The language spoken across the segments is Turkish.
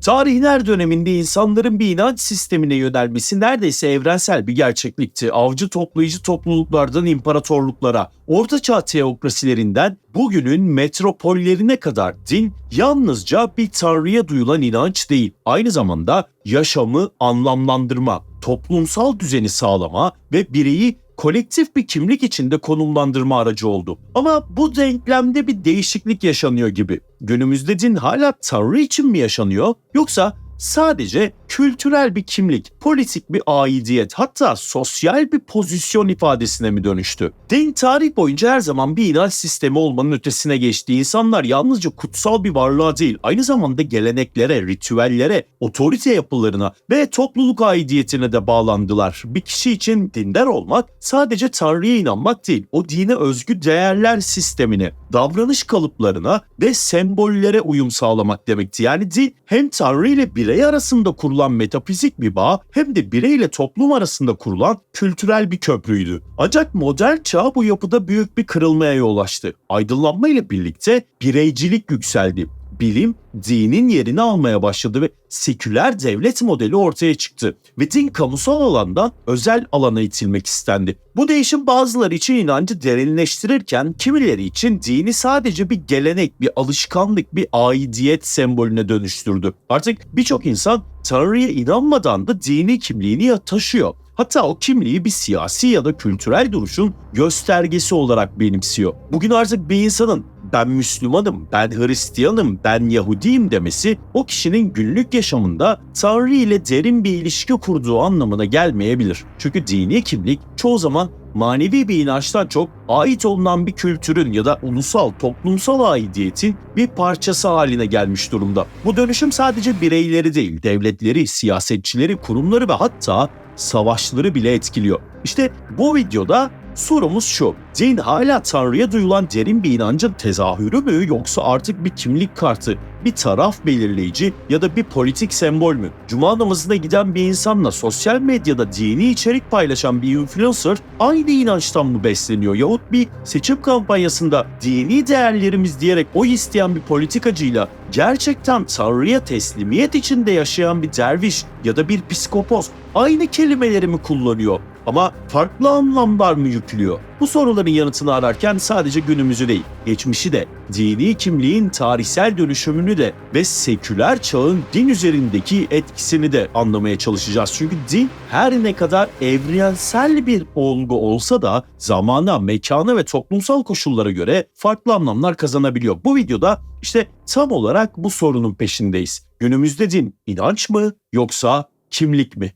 Tarihin her döneminde insanların bir inanç sistemine yönelmesi neredeyse evrensel bir gerçeklikti. Avcı toplayıcı topluluklardan imparatorluklara, ortaçağ teokrasilerinden bugünün metropollerine kadar din yalnızca bir tanrıya duyulan inanç değil, aynı zamanda yaşamı anlamlandırma, toplumsal düzeni sağlama ve bireyi kolektif bir kimlik içinde konumlandırma aracı oldu. Ama bu denklemde bir değişiklik yaşanıyor gibi. Günümüzde din hala Tanrı için mi yaşanıyor yoksa sadece kültürel bir kimlik, politik bir aidiyet hatta sosyal bir pozisyon ifadesine mi dönüştü? Din tarih boyunca her zaman bir inanç sistemi olmanın ötesine geçti. İnsanlar yalnızca kutsal bir varlığa değil aynı zamanda geleneklere, ritüellere, otorite yapılarına ve topluluk aidiyetine de bağlandılar. Bir kişi için dindar olmak sadece Tanrı'ya inanmak değil, o dine özgü değerler sistemine, davranış kalıplarına ve sembollere uyum sağlamak demekti. Yani din hem Tanrı ile birey arasında kurulan metafizik bir bağ hem de birey ile toplum arasında kurulan kültürel bir köprüydü. Ancak modern çağ bu yapıda büyük bir kırılmaya yol açtı. Aydınlanma ile birlikte bireycilik yükseldi bilim dinin yerini almaya başladı ve seküler devlet modeli ortaya çıktı ve din kamusal alandan özel alana itilmek istendi. Bu değişim bazıları için inancı derinleştirirken kimileri için dini sadece bir gelenek, bir alışkanlık, bir aidiyet sembolüne dönüştürdü. Artık birçok insan Tanrı'ya inanmadan da dini kimliğini taşıyor. Hatta o kimliği bir siyasi ya da kültürel duruşun göstergesi olarak benimsiyor. Bugün artık bir insanın ben Müslümanım, ben Hristiyanım, ben Yahudiyim demesi o kişinin günlük yaşamında Tanrı ile derin bir ilişki kurduğu anlamına gelmeyebilir. Çünkü dini kimlik çoğu zaman manevi bir inançtan çok ait olunan bir kültürün ya da ulusal, toplumsal aidiyetin bir parçası haline gelmiş durumda. Bu dönüşüm sadece bireyleri değil, devletleri, siyasetçileri, kurumları ve hatta savaşları bile etkiliyor. İşte bu videoda Sorumuz şu. Din hala Tanrı'ya duyulan derin bir inancın tezahürü mü yoksa artık bir kimlik kartı, bir taraf belirleyici ya da bir politik sembol mü? Cuma namazına giden bir insanla sosyal medyada dini içerik paylaşan bir influencer aynı inançtan mı besleniyor? Yahut bir seçim kampanyasında dini değerlerimiz diyerek oy isteyen bir politikacıyla gerçekten Tanrı'ya teslimiyet içinde yaşayan bir derviş ya da bir psikopos aynı kelimeleri mi kullanıyor? Ama farklı anlamlar mı yüklüyor? Bu soruların yanıtını ararken sadece günümüzü değil, geçmişi de, dini kimliğin tarihsel dönüşümünü de ve seküler çağın din üzerindeki etkisini de anlamaya çalışacağız. Çünkü din her ne kadar evrensel bir olgu olsa da zamana, mekana ve toplumsal koşullara göre farklı anlamlar kazanabiliyor. Bu videoda işte tam olarak bu sorunun peşindeyiz. Günümüzde din inanç mı yoksa kimlik mi?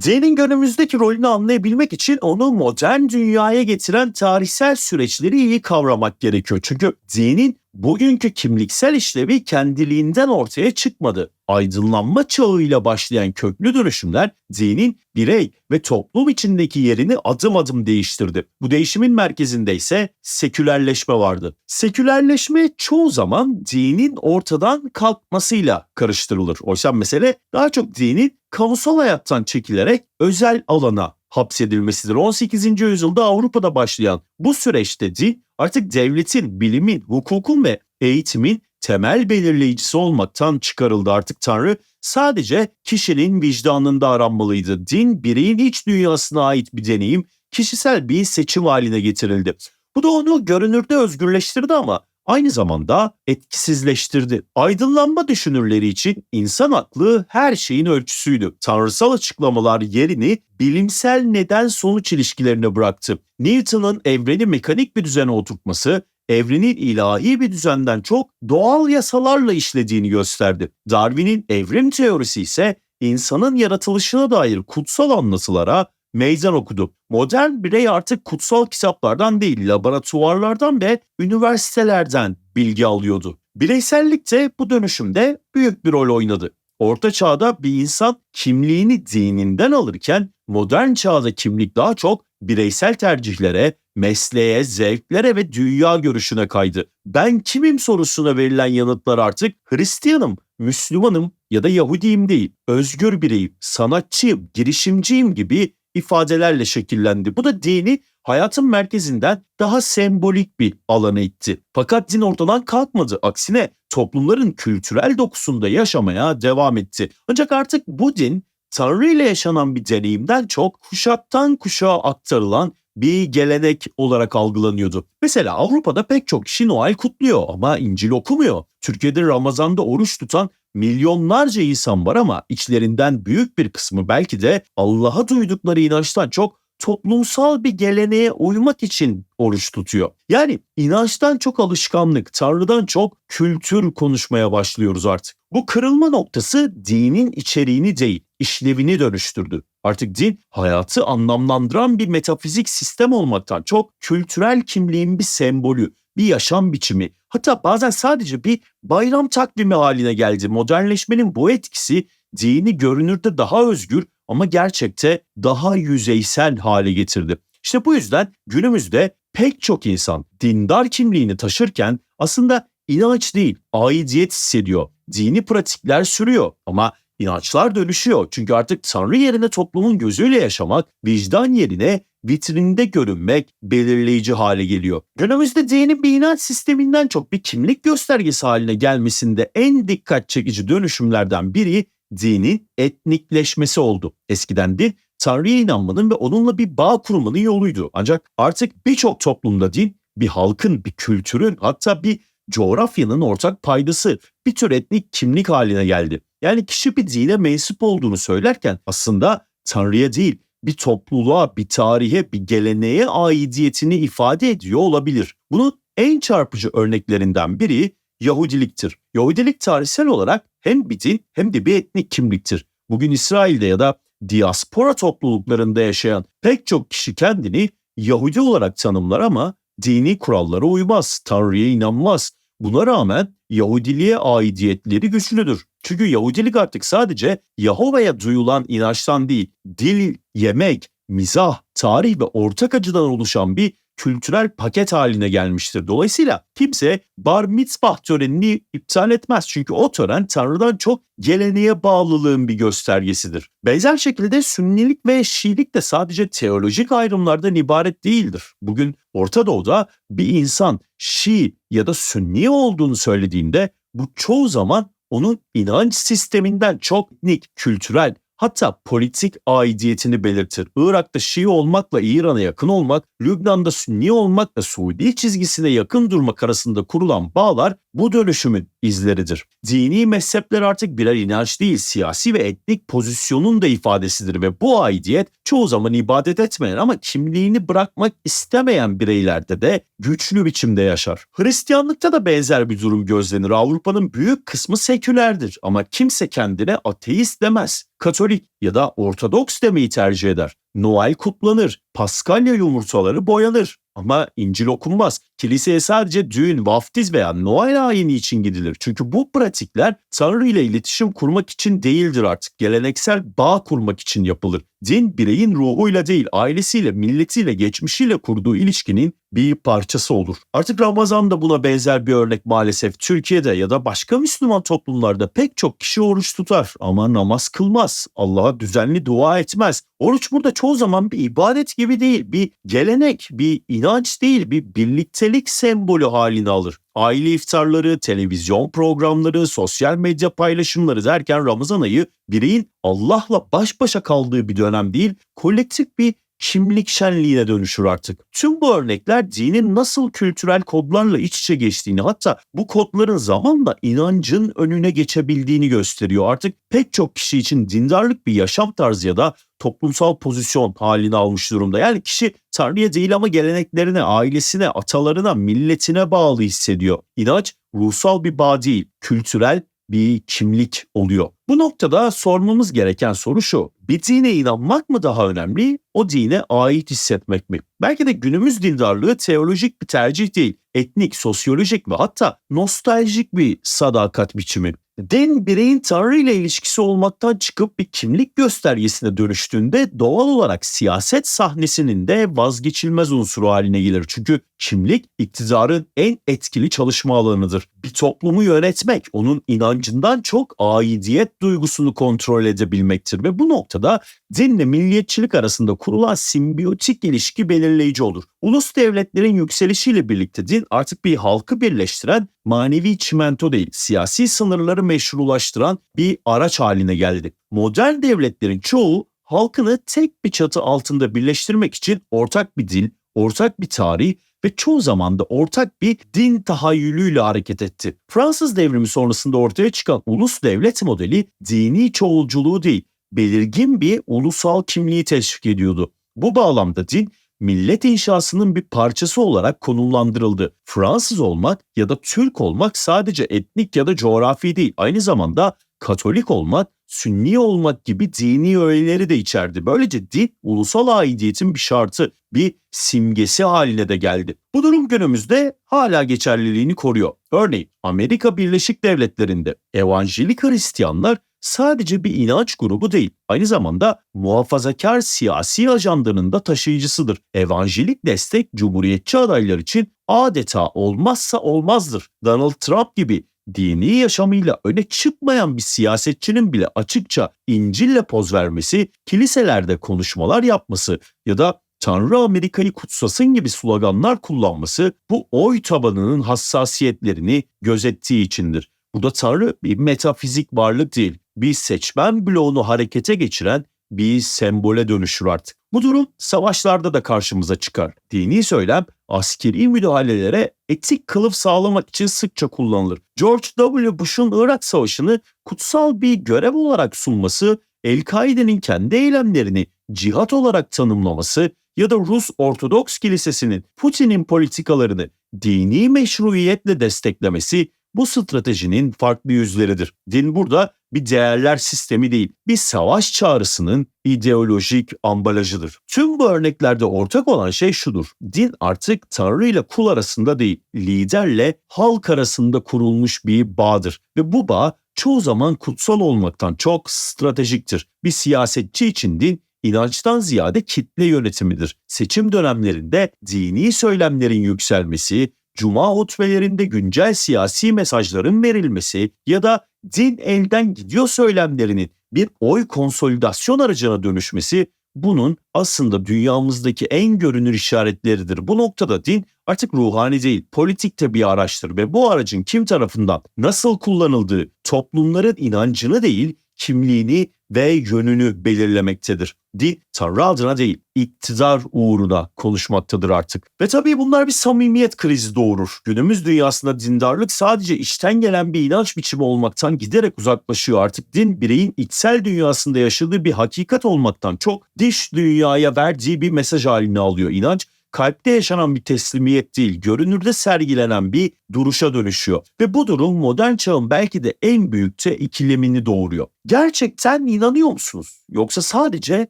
Dinin günümüzdeki rolünü anlayabilmek için onu modern dünyaya getiren tarihsel süreçleri iyi kavramak gerekiyor. Çünkü dinin bugünkü kimliksel işlevi kendiliğinden ortaya çıkmadı. Aydınlanma çağıyla başlayan köklü dönüşümler dinin birey ve toplum içindeki yerini adım adım değiştirdi. Bu değişimin merkezinde ise sekülerleşme vardı. Sekülerleşme çoğu zaman dinin ortadan kalkmasıyla karıştırılır. Oysa mesele daha çok dinin kamusal hayattan çekilerek özel alana hapsedilmesidir. 18. yüzyılda Avrupa'da başlayan bu süreçte din artık devletin, bilimin, hukukun ve eğitimin temel belirleyicisi olmaktan çıkarıldı. Artık Tanrı sadece kişinin vicdanında aranmalıydı. Din bireyin iç dünyasına ait bir deneyim, kişisel bir seçim haline getirildi. Bu da onu görünürde özgürleştirdi ama aynı zamanda etkisizleştirdi. Aydınlanma düşünürleri için insan aklı her şeyin ölçüsüydü. Tanrısal açıklamalar yerini bilimsel neden sonuç ilişkilerine bıraktı. Newton'un evreni mekanik bir düzene oturtması evrenin ilahi bir düzenden çok doğal yasalarla işlediğini gösterdi. Darwin'in evrim teorisi ise insanın yaratılışına dair kutsal anlatılara meydan okudu. Modern birey artık kutsal kitaplardan değil, laboratuvarlardan ve üniversitelerden bilgi alıyordu. Bireysellik de bu dönüşümde büyük bir rol oynadı. Orta çağda bir insan kimliğini dininden alırken modern çağda kimlik daha çok bireysel tercihlere, mesleğe, zevklere ve dünya görüşüne kaydı. Ben kimim sorusuna verilen yanıtlar artık Hristiyanım, Müslümanım ya da Yahudiyim değil. Özgür bireyim, sanatçıyım, girişimciyim gibi ifadelerle şekillendi. Bu da dini hayatın merkezinden daha sembolik bir alana itti. Fakat din ortadan kalkmadı. Aksine toplumların kültürel dokusunda yaşamaya devam etti. Ancak artık bu din Tanrı ile yaşanan bir deneyimden çok kuşaktan kuşağa aktarılan bir gelenek olarak algılanıyordu. Mesela Avrupa'da pek çok kişi Noel kutluyor ama İncil okumuyor. Türkiye'de Ramazan'da oruç tutan milyonlarca insan var ama içlerinden büyük bir kısmı belki de Allah'a duydukları inançtan çok toplumsal bir geleneğe uymak için oruç tutuyor. Yani inançtan çok alışkanlık, Tanrı'dan çok kültür konuşmaya başlıyoruz artık. Bu kırılma noktası dinin içeriğini değil, işlevini dönüştürdü. Artık din hayatı anlamlandıran bir metafizik sistem olmaktan çok kültürel kimliğin bir sembolü, bir yaşam biçimi, hatta bazen sadece bir bayram takvimi haline geldi. Modernleşmenin bu etkisi dini görünürde daha özgür ama gerçekte daha yüzeysel hale getirdi. İşte bu yüzden günümüzde pek çok insan dindar kimliğini taşırken aslında inanç değil, aidiyet hissediyor. Dini pratikler sürüyor ama inançlar dönüşüyor. Çünkü artık Tanrı yerine toplumun gözüyle yaşamak, vicdan yerine vitrinde görünmek belirleyici hale geliyor. Günümüzde dinin bir inanç sisteminden çok bir kimlik göstergesi haline gelmesinde en dikkat çekici dönüşümlerden biri dinin etnikleşmesi oldu. Eskiden din Tanrı'ya inanmanın ve onunla bir bağ kurmanın yoluydu. Ancak artık birçok toplumda din bir halkın, bir kültürün hatta bir coğrafyanın ortak paydası, bir tür etnik kimlik haline geldi. Yani kişi bir dine mensup olduğunu söylerken aslında Tanrı'ya değil, bir topluluğa, bir tarihe, bir geleneğe aidiyetini ifade ediyor olabilir. Bunun en çarpıcı örneklerinden biri Yahudiliktir. Yahudilik tarihsel olarak hem bir din hem de bir etnik kimliktir. Bugün İsrail'de ya da diaspora topluluklarında yaşayan pek çok kişi kendini Yahudi olarak tanımlar ama dini kurallara uymaz, Tanrı'ya inanmaz. Buna rağmen Yahudiliğe aidiyetleri güçlüdür. Çünkü Yahudilik artık sadece Yahova'ya duyulan inançtan değil, dil, yemek, mizah, tarih ve ortak acıdan oluşan bir kültürel paket haline gelmiştir. Dolayısıyla kimse bar mitzvah törenini iptal etmez. Çünkü o tören Tanrı'dan çok geleneğe bağlılığın bir göstergesidir. Benzer şekilde Sünnilik ve Şiilik de sadece teolojik ayrımlardan ibaret değildir. Bugün Orta Doğu'da bir insan Şii ya da Sünni olduğunu söylediğinde bu çoğu zaman onun inanç sisteminden çok etnik, kültürel, hatta politik aidiyetini belirtir. Irak'ta Şii olmakla İran'a yakın olmak, Lübnan'da Sünni olmakla Suudi çizgisine yakın durmak arasında kurulan bağlar bu dönüşümün izleridir. Dini mezhepler artık birer inanç değil, siyasi ve etnik pozisyonun da ifadesidir ve bu aidiyet çoğu zaman ibadet etmeyen ama kimliğini bırakmak istemeyen bireylerde de güçlü biçimde yaşar. Hristiyanlıkta da benzer bir durum gözlenir. Avrupa'nın büyük kısmı sekülerdir ama kimse kendine ateist demez. Katolik ya da Ortodoks demeyi tercih eder. Noel kutlanır, Paskalya yumurtaları boyanır. Ama İncil okunmaz. Kiliseye sadece düğün, vaftiz veya Noel ayini için gidilir. Çünkü bu pratikler Tanrı ile iletişim kurmak için değildir artık. Geleneksel bağ kurmak için yapılır. Din bireyin ruhuyla değil, ailesiyle, milletiyle, geçmişiyle kurduğu ilişkinin bir parçası olur. Artık Ramazan da buna benzer bir örnek maalesef. Türkiye'de ya da başka Müslüman toplumlarda pek çok kişi oruç tutar ama namaz kılmaz. Allah'a düzenli dua etmez. Oruç burada çoğu zaman bir ibadet gibi değil, bir gelenek, bir inanç değil, bir birliktelik sembolü halini alır. Aile iftarları, televizyon programları, sosyal medya paylaşımları derken Ramazan ayı bireyin Allah'la baş başa kaldığı bir dönem değil, kolektif bir kimlik şenliğine dönüşür artık. Tüm bu örnekler dinin nasıl kültürel kodlarla iç içe geçtiğini hatta bu kodların zamanla inancın önüne geçebildiğini gösteriyor. Artık pek çok kişi için dindarlık bir yaşam tarzı ya da toplumsal pozisyon halini almış durumda. Yani kişi Tanrı'ya değil ama geleneklerine, ailesine, atalarına, milletine bağlı hissediyor. İnanç ruhsal bir bağ değil, kültürel bir kimlik oluyor. Bu noktada sormamız gereken soru şu. Bir dine inanmak mı daha önemli, o dine ait hissetmek mi? Belki de günümüz dindarlığı teolojik bir tercih değil, etnik, sosyolojik ve hatta nostaljik bir sadakat biçimi. Din bireyin Tanrı ile ilişkisi olmaktan çıkıp bir kimlik göstergesine dönüştüğünde doğal olarak siyaset sahnesinin de vazgeçilmez unsuru haline gelir. Çünkü Kimlik iktidarın en etkili çalışma alanıdır. Bir toplumu yönetmek onun inancından çok aidiyet duygusunu kontrol edebilmektir ve bu noktada dinle milliyetçilik arasında kurulan simbiyotik ilişki belirleyici olur. Ulus devletlerin yükselişiyle birlikte din artık bir halkı birleştiren manevi çimento değil, siyasi sınırları meşrulaştıran bir araç haline geldi. Modern devletlerin çoğu halkını tek bir çatı altında birleştirmek için ortak bir dil, ortak bir tarih ve çoğu zaman da ortak bir din tahayyülüyle hareket etti. Fransız devrimi sonrasında ortaya çıkan ulus devlet modeli dini çoğulculuğu değil, belirgin bir ulusal kimliği teşvik ediyordu. Bu bağlamda din millet inşasının bir parçası olarak konumlandırıldı. Fransız olmak ya da Türk olmak sadece etnik ya da coğrafi değil, aynı zamanda Katolik olmak, Sünni olmak gibi dini öğeleri de içerdi. Böylece din ulusal aidiyetin bir şartı, bir simgesi haline de geldi. Bu durum günümüzde hala geçerliliğini koruyor. Örneğin Amerika Birleşik Devletleri'nde evanjelik Hristiyanlar sadece bir inanç grubu değil, aynı zamanda muhafazakar siyasi ajandanın da taşıyıcısıdır. Evanjelik destek cumhuriyetçi adaylar için adeta olmazsa olmazdır. Donald Trump gibi dini yaşamıyla öne çıkmayan bir siyasetçinin bile açıkça İncil'le poz vermesi, kiliselerde konuşmalar yapması ya da Tanrı Amerika'yı kutsasın gibi sloganlar kullanması bu oy tabanının hassasiyetlerini gözettiği içindir. Bu da Tanrı bir metafizik varlık değil, bir seçmen bloğunu harekete geçiren bir sembole dönüşür artık. Bu durum savaşlarda da karşımıza çıkar. Dini söylem askeri müdahalelere etik kılıf sağlamak için sıkça kullanılır. George W. Bush'un Irak Savaşı'nı kutsal bir görev olarak sunması, El-Kaide'nin kendi eylemlerini cihat olarak tanımlaması ya da Rus Ortodoks Kilisesi'nin Putin'in politikalarını dini meşruiyetle desteklemesi bu stratejinin farklı yüzleridir. Din burada bir değerler sistemi değil, bir savaş çağrısının ideolojik ambalajıdır. Tüm bu örneklerde ortak olan şey şudur. Din artık Tanrı ile kul arasında değil, liderle halk arasında kurulmuş bir bağdır. Ve bu bağ çoğu zaman kutsal olmaktan çok stratejiktir. Bir siyasetçi için din inançtan ziyade kitle yönetimidir. Seçim dönemlerinde dini söylemlerin yükselmesi, cuma hutbelerinde güncel siyasi mesajların verilmesi ya da din elden gidiyor söylemlerinin bir oy konsolidasyon aracına dönüşmesi bunun aslında dünyamızdaki en görünür işaretleridir. Bu noktada din artık ruhani değil, politikte bir araçtır ve bu aracın kim tarafından nasıl kullanıldığı toplumların inancını değil, kimliğini ve yönünü belirlemektedir. Din Tanrı adına değil, iktidar uğruna konuşmaktadır artık. Ve tabii bunlar bir samimiyet krizi doğurur. Günümüz dünyasında dindarlık sadece içten gelen bir inanç biçimi olmaktan giderek uzaklaşıyor. Artık din bireyin içsel dünyasında yaşadığı bir hakikat olmaktan çok dış dünyaya verdiği bir mesaj haline alıyor. İnanç kalpte yaşanan bir teslimiyet değil, görünürde sergilenen bir duruşa dönüşüyor. Ve bu durum modern çağın belki de en büyük de ikilemini doğuruyor. Gerçekten inanıyor musunuz? Yoksa sadece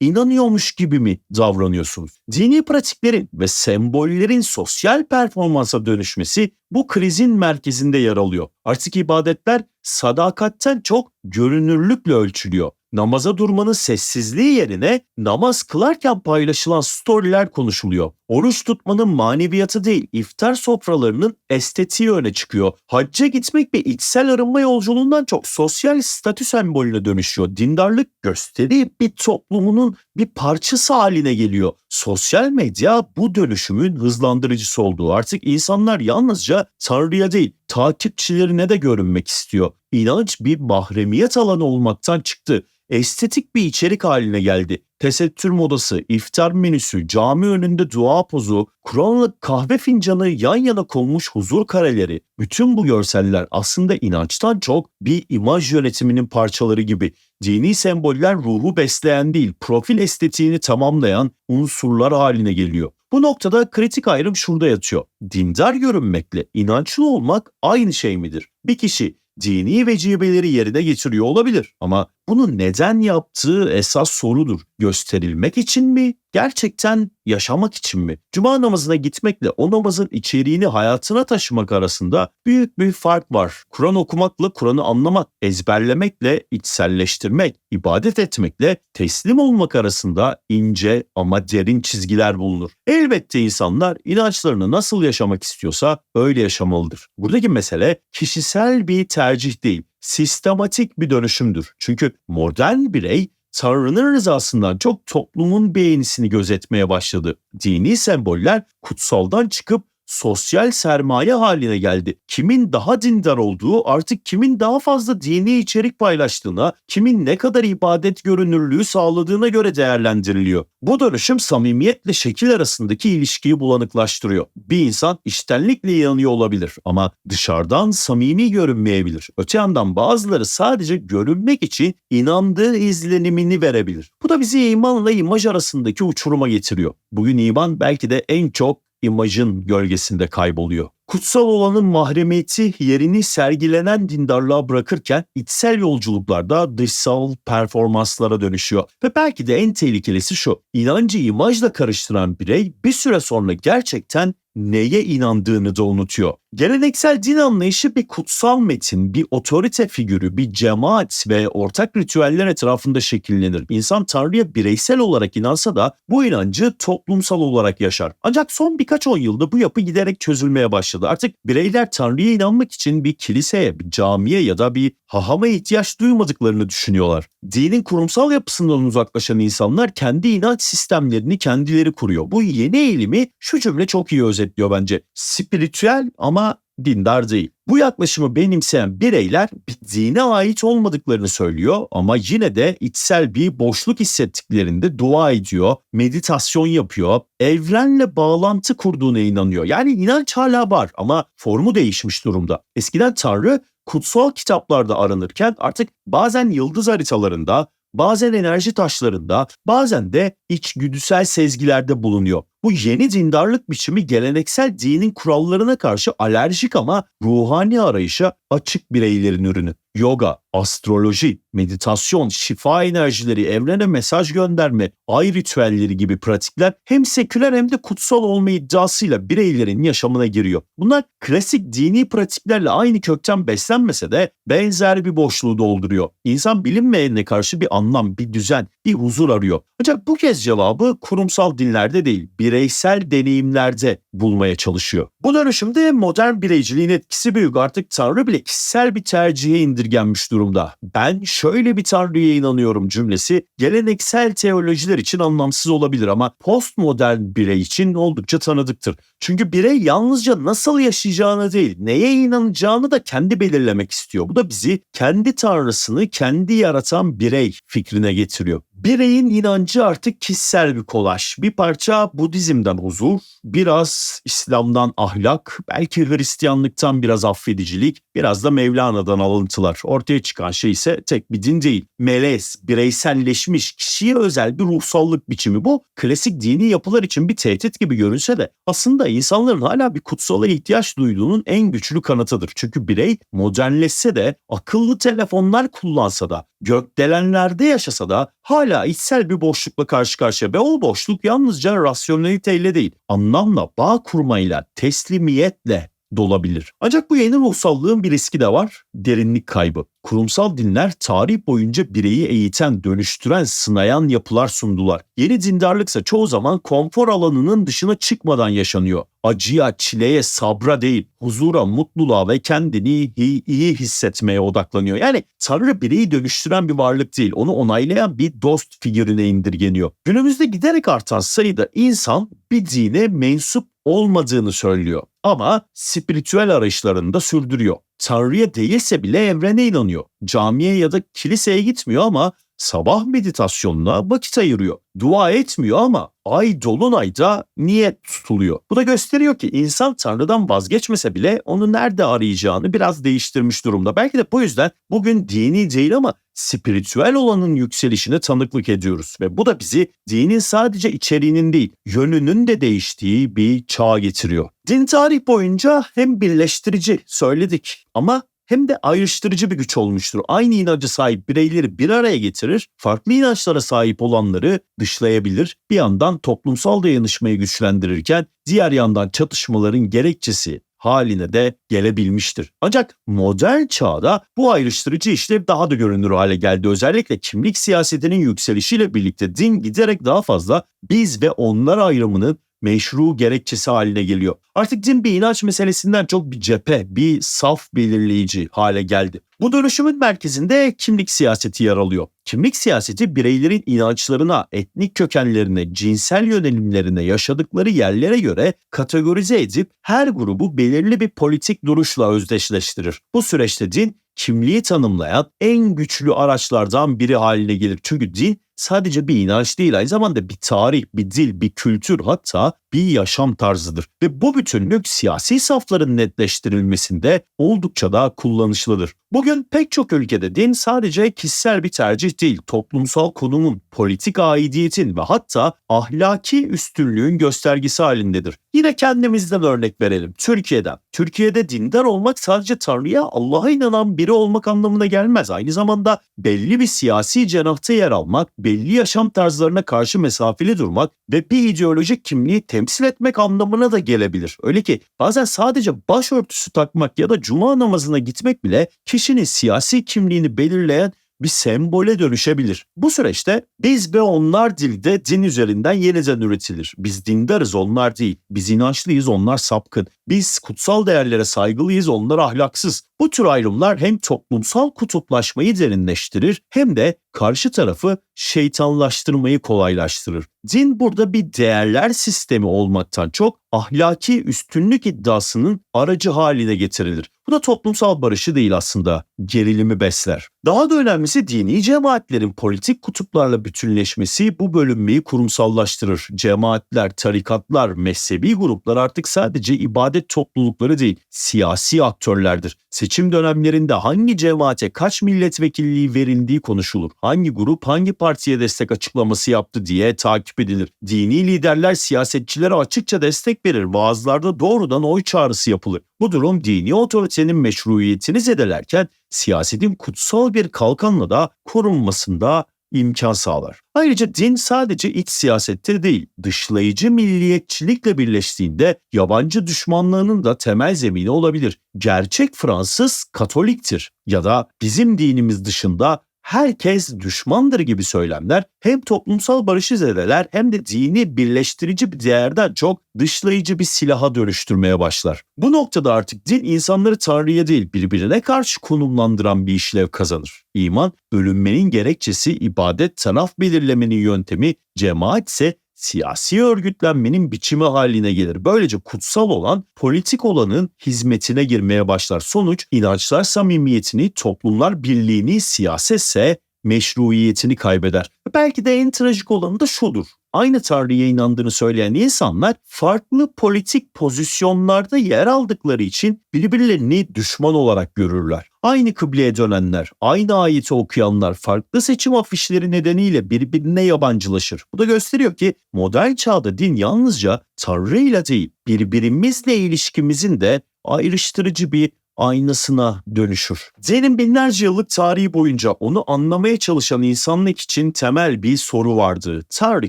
inanıyormuş gibi mi davranıyorsunuz? Dini pratiklerin ve sembollerin sosyal performansa dönüşmesi bu krizin merkezinde yer alıyor. Artık ibadetler sadakatten çok görünürlükle ölçülüyor namaza durmanın sessizliği yerine namaz kılarken paylaşılan storyler konuşuluyor. Oruç tutmanın maneviyatı değil, iftar sofralarının estetiği öne çıkıyor. Hacca gitmek bir içsel arınma yolculuğundan çok sosyal statü sembolüne dönüşüyor. Dindarlık gösteri bir toplumunun bir parçası haline geliyor. Sosyal medya bu dönüşümün hızlandırıcısı oldu. Artık insanlar yalnızca Tanrı'ya değil, takipçilerine de görünmek istiyor. İnanç bir mahremiyet alanı olmaktan çıktı estetik bir içerik haline geldi. Tesettür modası, iftar menüsü, cami önünde dua pozu, Kur'an'la kahve fincanı yan yana konmuş huzur kareleri, bütün bu görseller aslında inançtan çok bir imaj yönetiminin parçaları gibi. Dini semboller ruhu besleyen değil, profil estetiğini tamamlayan unsurlar haline geliyor. Bu noktada kritik ayrım şurada yatıyor. Dindar görünmekle inançlı olmak aynı şey midir? Bir kişi dini vecibeleri yerine getiriyor olabilir ama bunu neden yaptığı esas sorudur. Gösterilmek için mi? Gerçekten yaşamak için mi? Cuma namazına gitmekle o namazın içeriğini hayatına taşımak arasında büyük bir fark var. Kur'an okumakla Kur'an'ı anlamak, ezberlemekle içselleştirmek, ibadet etmekle teslim olmak arasında ince ama derin çizgiler bulunur. Elbette insanlar inançlarını nasıl yaşamak istiyorsa öyle yaşamalıdır. Buradaki mesele kişisel bir tercih değil, sistematik bir dönüşümdür. Çünkü modern birey Tanrı'nın rızasından çok toplumun beğenisini gözetmeye başladı. Dini semboller kutsaldan çıkıp sosyal sermaye haline geldi. Kimin daha dindar olduğu artık kimin daha fazla dini içerik paylaştığına, kimin ne kadar ibadet görünürlüğü sağladığına göre değerlendiriliyor. Bu dönüşüm samimiyetle şekil arasındaki ilişkiyi bulanıklaştırıyor. Bir insan iştenlikle inanıyor olabilir ama dışarıdan samimi görünmeyebilir. Öte yandan bazıları sadece görünmek için inandığı izlenimini verebilir. Bu da bizi imanla imaj arasındaki uçuruma getiriyor. Bugün iman belki de en çok imajın gölgesinde kayboluyor. Kutsal olanın mahremiyeti yerini sergilenen dindarlığa bırakırken içsel yolculuklarda dışsal performanslara dönüşüyor. Ve belki de en tehlikelisi şu. İnancı imajla karıştıran birey bir süre sonra gerçekten neye inandığını da unutuyor. Geleneksel din anlayışı bir kutsal metin, bir otorite figürü, bir cemaat ve ortak ritüeller etrafında şekillenir. İnsan Tanrı'ya bireysel olarak inansa da bu inancı toplumsal olarak yaşar. Ancak son birkaç on yılda bu yapı giderek çözülmeye başladı. Artık bireyler Tanrı'ya inanmak için bir kiliseye, bir camiye ya da bir hahama ihtiyaç duymadıklarını düşünüyorlar. Dinin kurumsal yapısından uzaklaşan insanlar kendi inanç sistemlerini kendileri kuruyor. Bu yeni eğilimi şu cümle çok iyi özetliyor bence. Spiritüel ama dindar değil. Bu yaklaşımı benimseyen bireyler bir dine ait olmadıklarını söylüyor ama yine de içsel bir boşluk hissettiklerinde dua ediyor, meditasyon yapıyor, evrenle bağlantı kurduğuna inanıyor. Yani inanç hala var ama formu değişmiş durumda. Eskiden Tanrı kutsal kitaplarda aranırken artık bazen yıldız haritalarında, bazen enerji taşlarında, bazen de içgüdüsel sezgilerde bulunuyor. Bu yeni dindarlık biçimi geleneksel dinin kurallarına karşı alerjik ama ruhani arayışa açık bireylerin ürünü. Yoga, astroloji, meditasyon, şifa enerjileri, evrene mesaj gönderme, ay ritüelleri gibi pratikler hem seküler hem de kutsal olma iddiasıyla bireylerin yaşamına giriyor. Bunlar klasik dini pratiklerle aynı kökten beslenmese de benzer bir boşluğu dolduruyor. İnsan bilinmeyene karşı bir anlam, bir düzen, bir huzur arıyor. Ancak bu kez cevabı kurumsal dinlerde değil, bireysel deneyimlerde bulmaya çalışıyor. Bu dönüşümde modern bireyciliğin etkisi büyük. Artık Tanrı bile kişisel bir tercihe indirgenmiş durumda. Ben şöyle bir Tanrı'ya inanıyorum cümlesi geleneksel teolojiler için anlamsız olabilir ama postmodern birey için oldukça tanıdıktır. Çünkü birey yalnızca nasıl yaşayacağını değil, neye inanacağını da kendi belirlemek istiyor. Bu da bizi kendi tanrısını kendi yaratan birey fikrine getiriyor. Bireyin inancı artık kişisel bir kolaj. Bir parça Budizm'den huzur, biraz İslam'dan ahlak, belki Hristiyanlıktan biraz affedicilik, biraz da Mevlana'dan alıntılar. Ortaya çıkan şey ise tek bir din değil. Melez, bireyselleşmiş, kişiye özel bir ruhsallık biçimi bu. Klasik dini yapılar için bir tehdit gibi görünse de aslında insanların hala bir kutsala ihtiyaç duyduğunun en güçlü kanıtıdır. Çünkü birey modernleşse de akıllı telefonlar kullansa da gökdelenlerde yaşasa da hala içsel bir boşlukla karşı karşıya. Ve o boşluk yalnızca rasyoneliteyle değil, anlamla, bağ kurmayla, teslimiyetle dolabilir. Ancak bu yeni ruhsallığın bir riski de var, derinlik kaybı. Kurumsal dinler tarih boyunca bireyi eğiten, dönüştüren, sınayan yapılar sundular. Yeni dindarlıksa çoğu zaman konfor alanının dışına çıkmadan yaşanıyor. Acıya, çileye, sabra değil, huzura, mutluluğa ve kendini iyi, hissetmeye odaklanıyor. Yani Tanrı bireyi dönüştüren bir varlık değil, onu onaylayan bir dost figürüne indirgeniyor. Günümüzde giderek artan sayıda insan bir dine mensup olmadığını söylüyor ama spiritüel arayışlarını da sürdürüyor. Tanrı'ya değilse bile evrene inanıyor. Camiye ya da kiliseye gitmiyor ama sabah meditasyonuna vakit ayırıyor. Dua etmiyor ama ay dolunayda niyet tutuluyor. Bu da gösteriyor ki insan Tanrı'dan vazgeçmese bile onu nerede arayacağını biraz değiştirmiş durumda. Belki de bu yüzden bugün dini değil ama spiritüel olanın yükselişine tanıklık ediyoruz. Ve bu da bizi dinin sadece içeriğinin değil, yönünün de değiştiği bir çağa getiriyor. Din tarih boyunca hem birleştirici söyledik ama hem de ayrıştırıcı bir güç olmuştur. Aynı inancı sahip bireyleri bir araya getirir, farklı inançlara sahip olanları dışlayabilir. Bir yandan toplumsal dayanışmayı güçlendirirken diğer yandan çatışmaların gerekçesi haline de gelebilmiştir. Ancak modern çağda bu ayrıştırıcı işlev daha da görünür hale geldi. Özellikle kimlik siyasetinin yükselişiyle birlikte din giderek daha fazla biz ve onlar ayrımının meşru gerekçesi haline geliyor. Artık din bir inanç meselesinden çok bir cephe, bir saf belirleyici hale geldi. Bu dönüşümün merkezinde kimlik siyaseti yer alıyor. Kimlik siyaseti bireylerin inançlarına, etnik kökenlerine, cinsel yönelimlerine, yaşadıkları yerlere göre kategorize edip her grubu belirli bir politik duruşla özdeşleştirir. Bu süreçte din kimliği tanımlayan en güçlü araçlardan biri haline gelir. Çünkü din sadece bir inanç değil aynı zamanda bir tarih, bir dil, bir kültür hatta bir yaşam tarzıdır. Ve bu bütünlük siyasi safların netleştirilmesinde oldukça da kullanışlıdır. Bugün pek çok ülkede din sadece kişisel bir tercih değil, toplumsal konumun, politik aidiyetin ve hatta ahlaki üstünlüğün göstergesi halindedir. Yine kendimizden örnek verelim. Türkiye'den. Türkiye'de dindar olmak sadece Tanrı'ya, Allah'a inanan biri olmak anlamına gelmez. Aynı zamanda belli bir siyasi cenahta yer almak, belli yaşam tarzlarına karşı mesafeli durmak ve bir ideolojik kimliği temsil etmek anlamına da gelebilir. Öyle ki bazen sadece başörtüsü takmak ya da cuma namazına gitmek bile kişinin siyasi kimliğini belirleyen bir sembole dönüşebilir. Bu süreçte biz ve onlar dilde din üzerinden yeniden üretilir. Biz dindarız onlar değil. Biz inançlıyız onlar sapkın. Biz kutsal değerlere saygılıyız onlar ahlaksız. Bu tür ayrımlar hem toplumsal kutuplaşmayı derinleştirir hem de karşı tarafı şeytanlaştırmayı kolaylaştırır. Din burada bir değerler sistemi olmaktan çok ahlaki üstünlük iddiasının aracı haline getirilir. Bu da toplumsal barışı değil aslında, gerilimi besler. Daha da önemlisi dini cemaatlerin politik kutuplarla bütünleşmesi bu bölünmeyi kurumsallaştırır. Cemaatler, tarikatlar, mezhebi gruplar artık sadece ibadet toplulukları değil, siyasi aktörlerdir. Seçim dönemlerinde hangi cemaate kaç milletvekilliği verildiği konuşulur. Hangi grup hangi partiye destek açıklaması yaptı diye takip edilir. Dini liderler siyasetçilere açıkça destek verir. Vaazlarda doğrudan oy çağrısı yapılır. Bu durum dini otoritenin meşruiyetini zedelerken siyasetin kutsal bir kalkanla da korunmasında imkan sağlar. Ayrıca din sadece iç siyasette değil, dışlayıcı milliyetçilikle birleştiğinde yabancı düşmanlığının da temel zemini olabilir. Gerçek Fransız Katoliktir ya da bizim dinimiz dışında herkes düşmandır gibi söylemler hem toplumsal barışı zedeler hem de dini birleştirici bir değerden çok dışlayıcı bir silaha dönüştürmeye başlar. Bu noktada artık din insanları Tanrı'ya değil birbirine karşı konumlandıran bir işlev kazanır. İman, bölünmenin gerekçesi, ibadet, taraf belirlemenin yöntemi, cemaat ise siyasi örgütlenmenin biçimi haline gelir. Böylece kutsal olan politik olanın hizmetine girmeye başlar. Sonuç inançlar samimiyetini, toplumlar birliğini, siyasetse meşruiyetini kaybeder. Belki de en trajik olanı da şudur. Aynı Tanrı'ya inandığını söyleyen insanlar farklı politik pozisyonlarda yer aldıkları için birbirlerini düşman olarak görürler. Aynı kıbleye dönenler, aynı ayeti okuyanlar farklı seçim afişleri nedeniyle birbirine yabancılaşır. Bu da gösteriyor ki modern çağda din yalnızca Tanrı ile değil birbirimizle ilişkimizin de ayrıştırıcı bir aynasına dönüşür. Zeyn'in binlerce yıllık tarihi boyunca onu anlamaya çalışan insanlık için temel bir soru vardı. Tanrı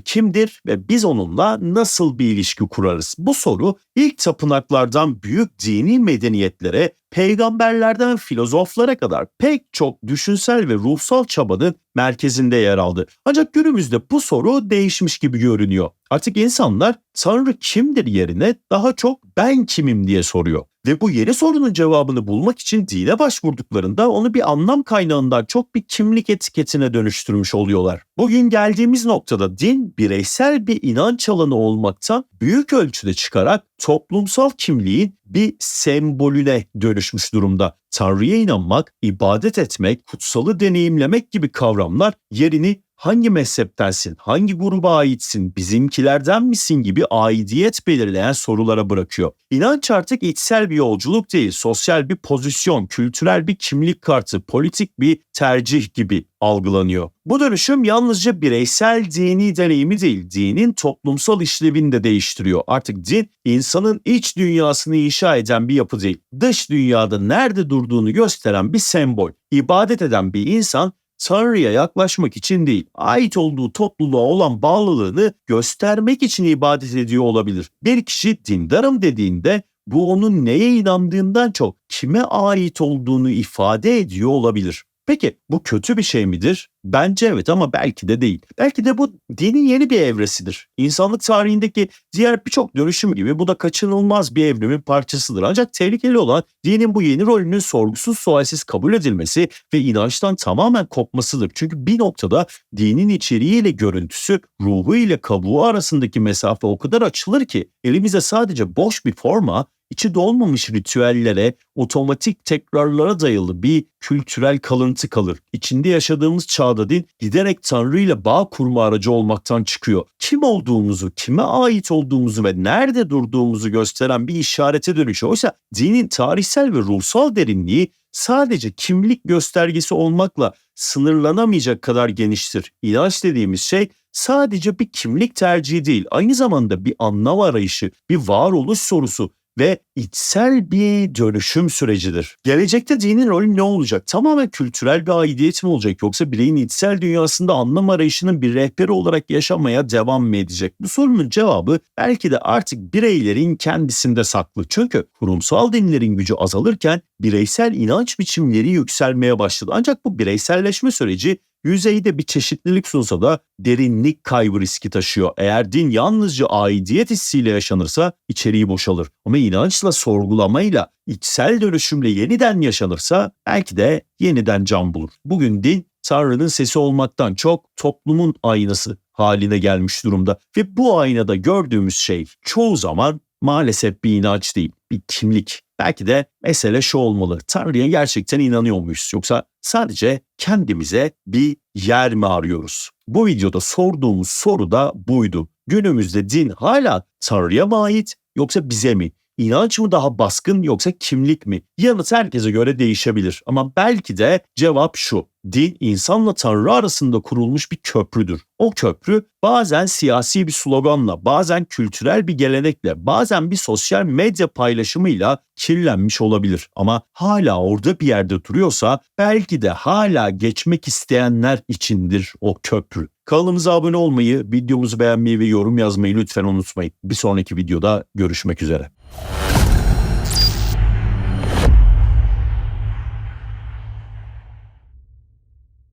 kimdir ve biz onunla nasıl bir ilişki kurarız? Bu soru ilk tapınaklardan büyük dini medeniyetlere, peygamberlerden filozoflara kadar pek çok düşünsel ve ruhsal çabanın merkezinde yer aldı. Ancak günümüzde bu soru değişmiş gibi görünüyor. Artık insanlar Tanrı kimdir yerine daha çok ben kimim diye soruyor. Ve bu yeni sorunun cevabını bulmak için dine başvurduklarında onu bir anlam kaynağından çok bir kimlik etiketine dönüştürmüş oluyorlar. Bugün geldiğimiz noktada din bireysel bir inanç alanı olmaktan büyük ölçüde çıkarak toplumsal kimliğin bir sembolüne dönüşmüş durumda. Tanrı'ya inanmak, ibadet etmek, kutsalı deneyimlemek gibi kavramlar yerini hangi mezheptensin, hangi gruba aitsin, bizimkilerden misin gibi aidiyet belirleyen sorulara bırakıyor. İnanç artık içsel bir yolculuk değil, sosyal bir pozisyon, kültürel bir kimlik kartı, politik bir tercih gibi algılanıyor. Bu dönüşüm yalnızca bireysel dini deneyimi değil, dinin toplumsal işlevini de değiştiriyor. Artık din insanın iç dünyasını inşa eden bir yapı değil, dış dünyada nerede durduğunu gösteren bir sembol. İbadet eden bir insan Tanrı'ya yaklaşmak için değil, ait olduğu topluluğa olan bağlılığını göstermek için ibadet ediyor olabilir. Bir kişi dindarım dediğinde bu onun neye inandığından çok kime ait olduğunu ifade ediyor olabilir. Peki bu kötü bir şey midir? Bence evet ama belki de değil. Belki de bu dinin yeni bir evresidir. İnsanlık tarihindeki diğer birçok dönüşüm gibi bu da kaçınılmaz bir evrimin parçasıdır. Ancak tehlikeli olan dinin bu yeni rolünün sorgusuz sualsiz kabul edilmesi ve inançtan tamamen kopmasıdır. Çünkü bir noktada dinin içeriğiyle görüntüsü, ruhu ile kabuğu arasındaki mesafe o kadar açılır ki elimize sadece boş bir forma, içi dolmamış ritüellere, otomatik tekrarlara dayalı bir kültürel kalıntı kalır. İçinde yaşadığımız çağda din giderek Tanrı ile bağ kurma aracı olmaktan çıkıyor. Kim olduğumuzu, kime ait olduğumuzu ve nerede durduğumuzu gösteren bir işarete dönüşüyor. Oysa dinin tarihsel ve ruhsal derinliği sadece kimlik göstergesi olmakla sınırlanamayacak kadar geniştir. İnanç dediğimiz şey sadece bir kimlik tercihi değil, aynı zamanda bir anlam arayışı, bir varoluş sorusu, ve içsel bir dönüşüm sürecidir. Gelecekte dinin rolü ne olacak? Tamamen kültürel bir aidiyet mi olacak yoksa bireyin içsel dünyasında anlam arayışının bir rehberi olarak yaşamaya devam mı edecek? Bu sorunun cevabı belki de artık bireylerin kendisinde saklı. Çünkü kurumsal dinlerin gücü azalırken bireysel inanç biçimleri yükselmeye başladı. Ancak bu bireyselleşme süreci yüzeyde bir çeşitlilik sunsa da derinlik kaybı riski taşıyor. Eğer din yalnızca aidiyet hissiyle yaşanırsa içeriği boşalır. Ama inançla, sorgulamayla, içsel dönüşümle yeniden yaşanırsa belki de yeniden can bulur. Bugün din Tanrı'nın sesi olmaktan çok toplumun aynası haline gelmiş durumda. Ve bu aynada gördüğümüz şey çoğu zaman maalesef bir inanç değil, bir kimlik. Belki de mesele şu olmalı. Tanrı'ya gerçekten inanıyor muyuz? Yoksa sadece kendimize bir yer mi arıyoruz? Bu videoda sorduğumuz soru da buydu. Günümüzde din hala Tanrı'ya mı ait yoksa bize mi? İnanç mı daha baskın yoksa kimlik mi? Yanıt herkese göre değişebilir ama belki de cevap şu. Din insanla Tanrı arasında kurulmuş bir köprüdür. O köprü bazen siyasi bir sloganla, bazen kültürel bir gelenekle, bazen bir sosyal medya paylaşımıyla kirlenmiş olabilir. Ama hala orada bir yerde duruyorsa belki de hala geçmek isteyenler içindir o köprü. Kanalımıza abone olmayı, videomuzu beğenmeyi ve yorum yazmayı lütfen unutmayın. Bir sonraki videoda görüşmek üzere.